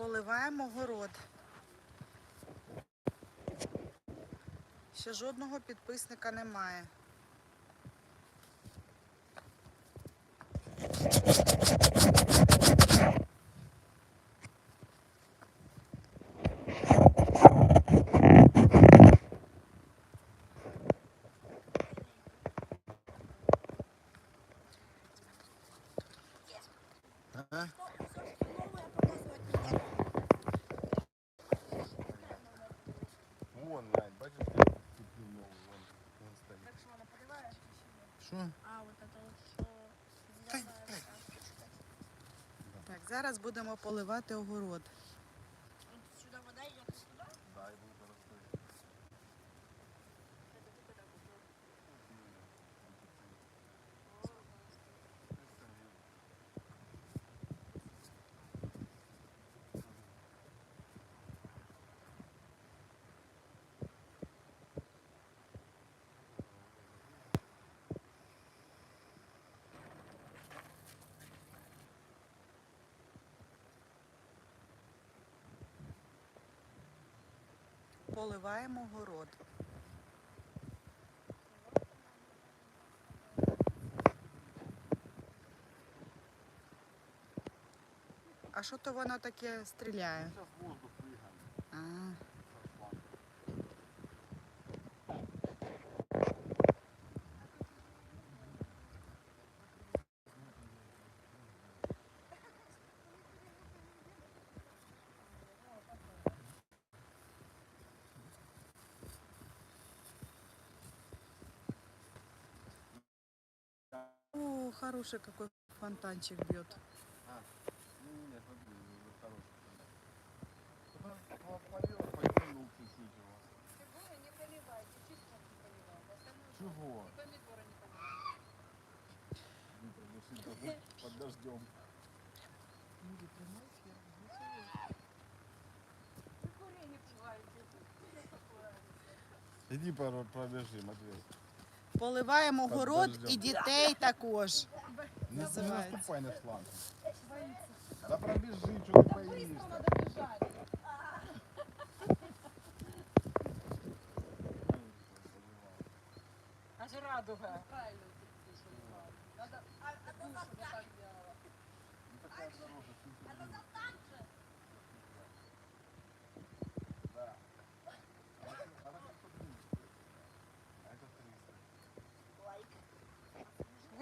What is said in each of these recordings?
Поливаємо город. Ще жодного підписника немає. Ага. Вон, Лань, бачиш, як тут новий, вон, вон стоїть. Так що вона поливає? Що? А, от це от що Тай, зелена тай. така. Так, зараз будемо поливати огород. Поливаємо город. А що то воно таке стріляє? О, хороший какой фонтанчик бьет. Ну, нет, смотри, уже хороший. Потом вот полил, потянул чуть-чуть его. Цибулю не поливайте, чеснок не поливайте. Остальное Чего? И помидоры не поливайте. Ну под дождем. Вы курей не пугаете. Иди пробежи, Матвей. Поливаємо Під город дождем. і дітей також. Не, не Называется. наступай на шланг. Да пробежи, что ты боишься. Надо бежать. Аж радуга. Правильно ты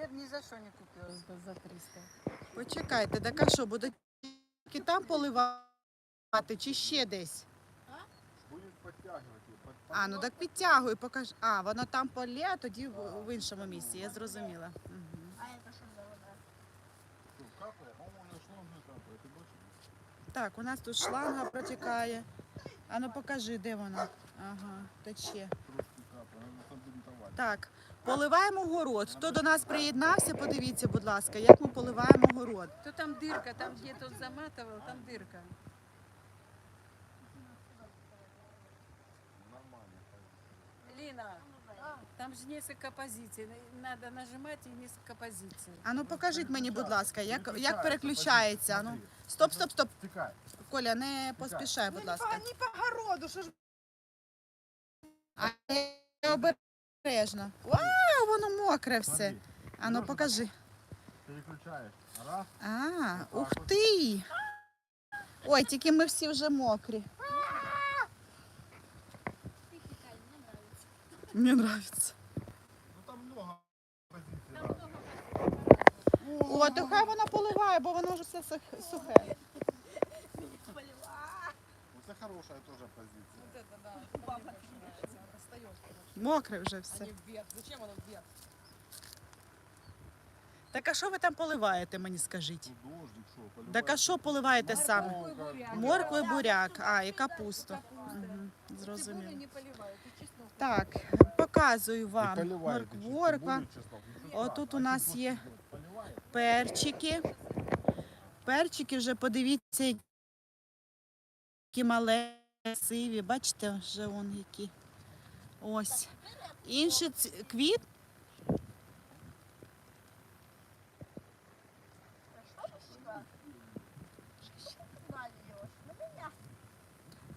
б ні за що не купила за- за 300. Почекайте, так а що, будуть тільки там поливати чи ще десь? Будет подтягивать ее. А, ну так підтягуй, покажи. А, воно там полє, а тоді в, в іншому місці. Я зрозуміла. Мгм. А это что за вода? Капает? А он на шланг капает. Ты больше? Так, у нас тут шланга протікає. А ну покажи, де вона. Ага, тече. Трошки капает. Надо забинтовать. Так, поливаємо город. Хто до нас приєднався, подивіться, будь ласка, як ми поливаємо город. То там дирка, там где тут заматывал, там дырка. Нормально. Лина, там же несколько позиций. Надо нажимать и несколько позиций. А ну покажіть мені, будь ласка, як, як Переключається, переключається. А Ну, смотри. стоп, стоп, стоп. Втыкай. Коля, не поспішай, будь ласка. не по городу, що ж А не обережно. Вау, воно мокре все. А ну покажи. Переключаешь. Раз. А, ух ти! Ой, тільки ми всі вже мокрі. Мені подобається. Ну О, то хай вона поливає, бо воно вже все сух- сухе. полила. Вот это хорошая Мокре вже все. Зачем оно вверх? Так а що ви там поливаєте, мені скажіть? Ну, дождик? Так а що поливаєте саме? Морковь, буряк. І буряк, а і капусту. Цибулю зрозуміло. не чеснок. Так, показую вам морква, ничего Отут у нас є перчики. Перчики вже подивіться, які маленькі, сиві. Бачите, вже вон які. Ось. Інші ці- квіт.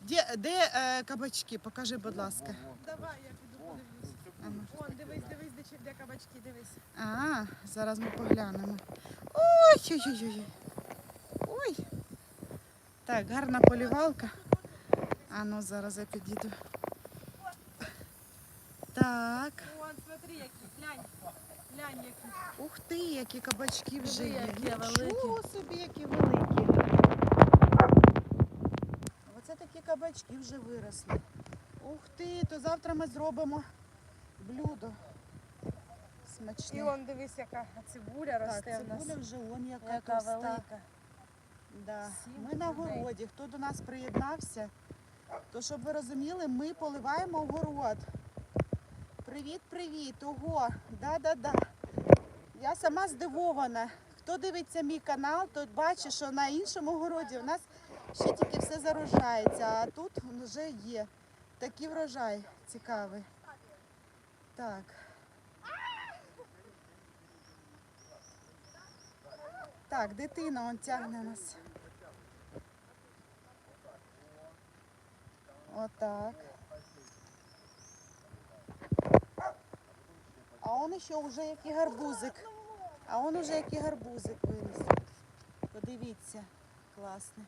Де, де е, кабачки? Покажи, будь ласка. Давай, я піду подивлюсь. Вон, дивись, дивись, де, де кабачки, дивись. А, зараз ми поглянемо. Ой, ой, ой, ой. Ой. Так, гарна полівалка. А ну зараз я підійду. Так. Вон, смотри, які, глянь. Глянь, які. Ух ти, які кабачки вже є. Нічого собі, які великі. Оце такі кабачки вже виросли. Ух ти, то завтра ми зробимо блюдо. Смачне. І вон, дивись, яка цибуля так, росте в нас. цибуля вже вон яка, Яка товста. велика. Да. Сім Ми на людей. городі. Хто до нас приєднався, то щоб ви розуміли, ми поливаємо город. Привіт, привіт! Ого! Да-да-да. Я сама здивована. Хто дивиться мій канал, то бачить, що на іншому городі у нас ще тільки все зарожається, а тут вже є такий врожай цікавий. Так. Так, дитина он тягне нас. Отак. А он ще вже який гарбузик. А он уже який гарбузик виріс. Подивіться, класний.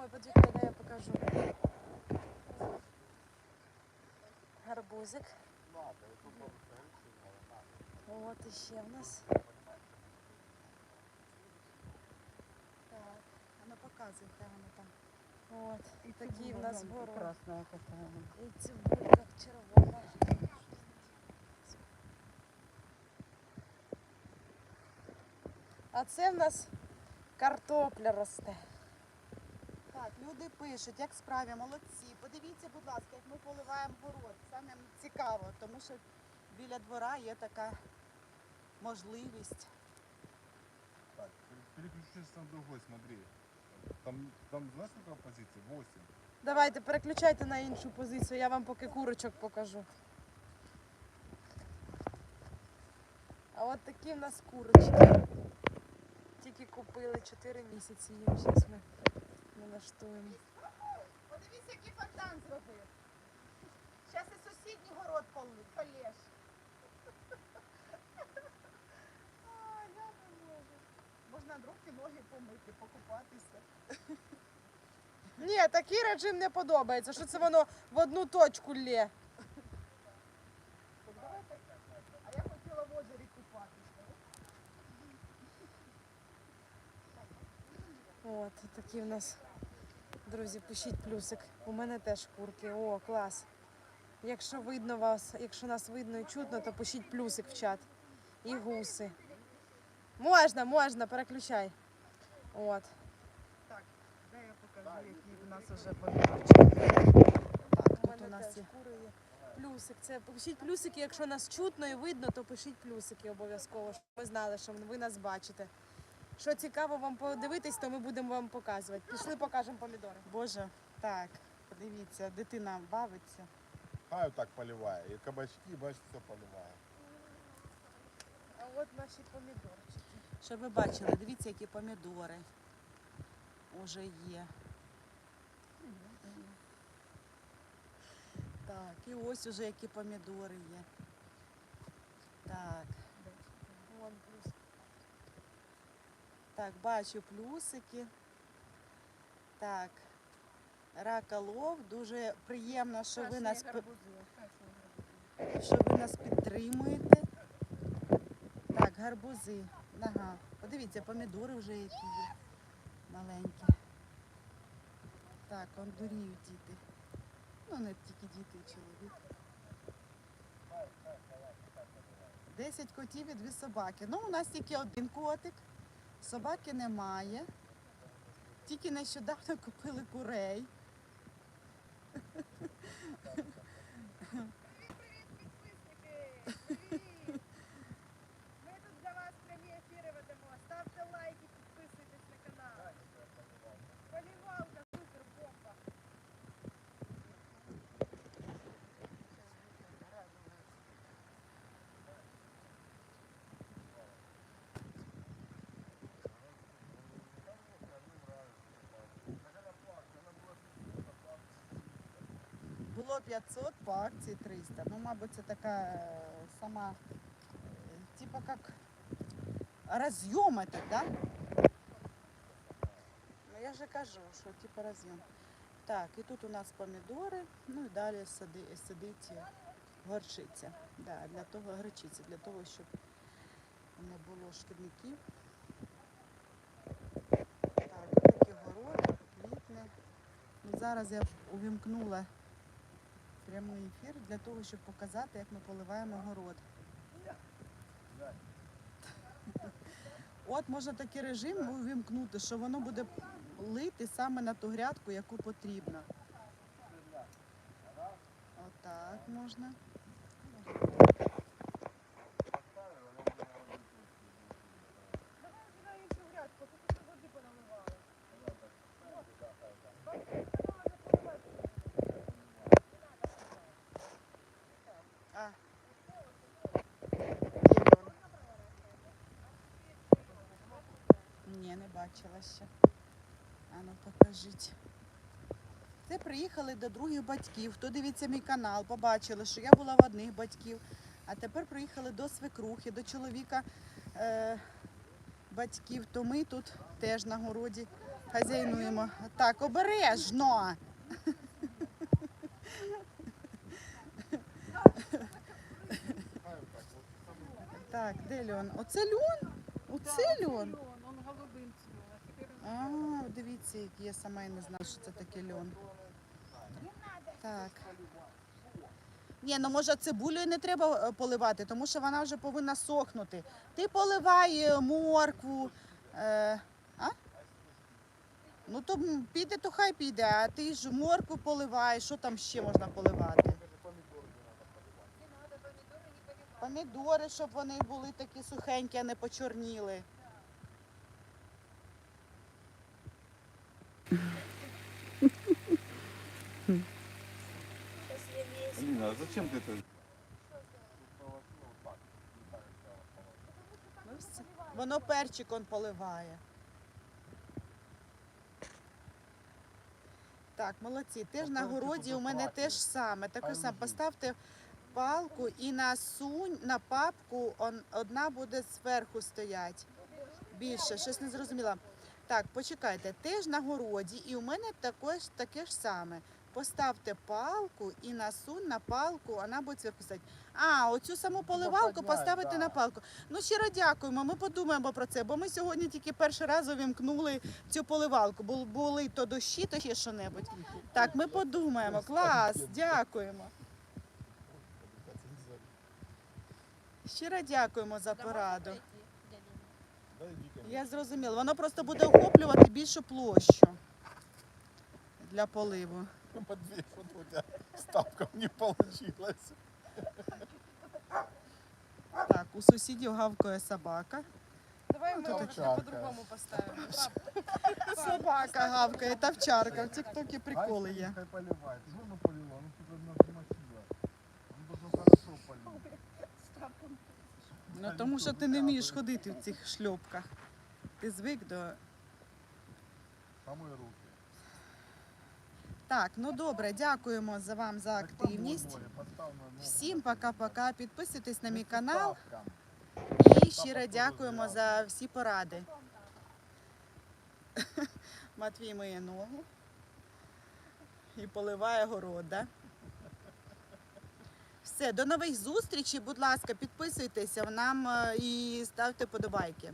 Ой, почекай, дай я покажу. Гарбузик. От іще в нас. Так, а ну показуй, хай воно там. От, і такий в нас какая. І цибулька червона. А це в нас картопля росте. Так, люди пишуть, як справі, молодці. Подивіться, будь ласка, як ми поливаємо город. Це нам цікаво, тому що біля двора є така можливість. Так, переключись на другой, смотри. Там, там знаешь, сколько позиций? 8. Давайте переключайте на іншу позицію, я вам поки курочок покажу. А от такі в нас курочки. Тільки купили 4 місяці їм. Зараз ми налаштуємо. Подивіться, який фонтан зробив. Зараз і сусідній город полєш. Можна на руки ноги помити, покупатися. Ні, такий режим не подобається, що це воно в одну точку лє. Так, давайте. А я хотіла в озері купатися. От такі в нас, друзі, пишіть плюсик. У мене теж курки. О, клас. Якщо видно вас, якщо нас видно і чутно, то пишіть плюсик в чат. І гуси. Можна, можна, переключай. От. Так, де я покажу, які в нас вже помідорчики. Так, У тут у нас є. Плюсик. Це пишіть плюсики, якщо нас чутно і видно, то пишіть плюсики обов'язково, щоб ми знали, що ви нас бачите. Що цікаво вам подивитись, то ми будемо вам показувати. Пішли, покажемо помідори. Боже, так, подивіться, дитина бавиться. Хай так поливає. І кабачки, бачите, все поливає. А от наші помідорчики. Щоб ви бачили, дивіться, які помідори вже є. Так, і ось уже які помідори є. Так, Вон плюс. Так, бачу плюсики. Так, раколов, дуже приємно, що ви нас що ви нас підтримуєте. Так, гарбузи. Ага. Подивіться, помідори вже які є. Маленькі. Так, он дуріють діти. Ну, не тільки діти і чоловік. Десять котів і дві собаки. Ну, у нас тільки один котик. Собаки немає. Тільки нещодавно купили курей. Ми тут для вас прямі ефіри ведемо. Ставте лайки, підписуйтесь на канал. Полівалка, супер, бомба. Було 500, по акції 300. Ну, мабуть, це така е, сама, е, типа як роз'єм этот, да? Ну, я же кажу, що типа роз'єм. Так, і тут у нас помідори, ну і далі сиди, сидить горчиця. Да, для того гречиця, для того, щоб не було шкідників. Так, такий город, квітне. Ну, зараз я увімкнула прямий ефір для того, щоб показати, як ми поливаємо город. От можна такий режим увімкнути, що воно буде лити саме на ту грядку, яку потрібно. Отак можна. Бачила ще. А ну покажіть. Це приїхали до других батьків. Хто дивиться мій канал, побачили, що я була в одних батьків. А тепер приїхали до свекрухи, до чоловіка е, батьків. То ми тут теж на городі хазяйнуємо. Так, обережно. Так, де льон? Оце льон? Оце льон? А дивіться, який я сама і не знала, що це таке льон. Так. Ні, ну може цибулю і не треба е, поливати, тому що вона вже повинна сохнути. Ти поливай е, моркву. Е, а? Ну то піде, то хай піде, а ти ж моркву поливаєш, що там ще можна поливати? Помідори, щоб вони були такі сухенькі, а не почорніли. Алина, а зачем ты это? Ну. Воно перчик он поливає. Так, молодці. Теж на городі у мене теж саме. Таке саме. Поставте палку і на сунь, на папку он, одна буде зверху стоять. Більше, щось не зрозуміла. Так, почекайте, теж на городі, і у мене також таке ж саме. Поставте палку і насунь на палку, вона буде зверху стоять. А, оцю саму поливалку поставити на палку. Ну, щиро дякуємо. Ми подумаємо про це, бо ми сьогодні тільки перший раз увімкнули цю поливалку. Бу- Були то дощі, то ще що-небудь. Так, ми подумаємо. Клас, дякуємо. Щиро дякуємо за пораду. Я зрозуміла. Воно просто буде охоплювати більшу площу для поливу. Дверь, что-то у тебя с тапком не получилось. Так, у сусідів гавкає собака. Давай ми трошки овчарка. по-другому поставимо. Собака гавкає, та вчарка. В тіктокі приколи є. Хай поливает. Ну, ну ну тут одна хорошо полить. Ну тому що ти не вмієш ходити в цих шльопках. Ти звик до. Помой руки. Так, ну добре, дякуємо за вам за активність. Всім пока-пока. Підписуйтесь на мій канал і щиро дякуємо за всі поради. Матвій миє ногу і поливає город. Да? Все, до нових зустрічей. Будь ласка, підписуйтеся нам е, і ставте подобайки.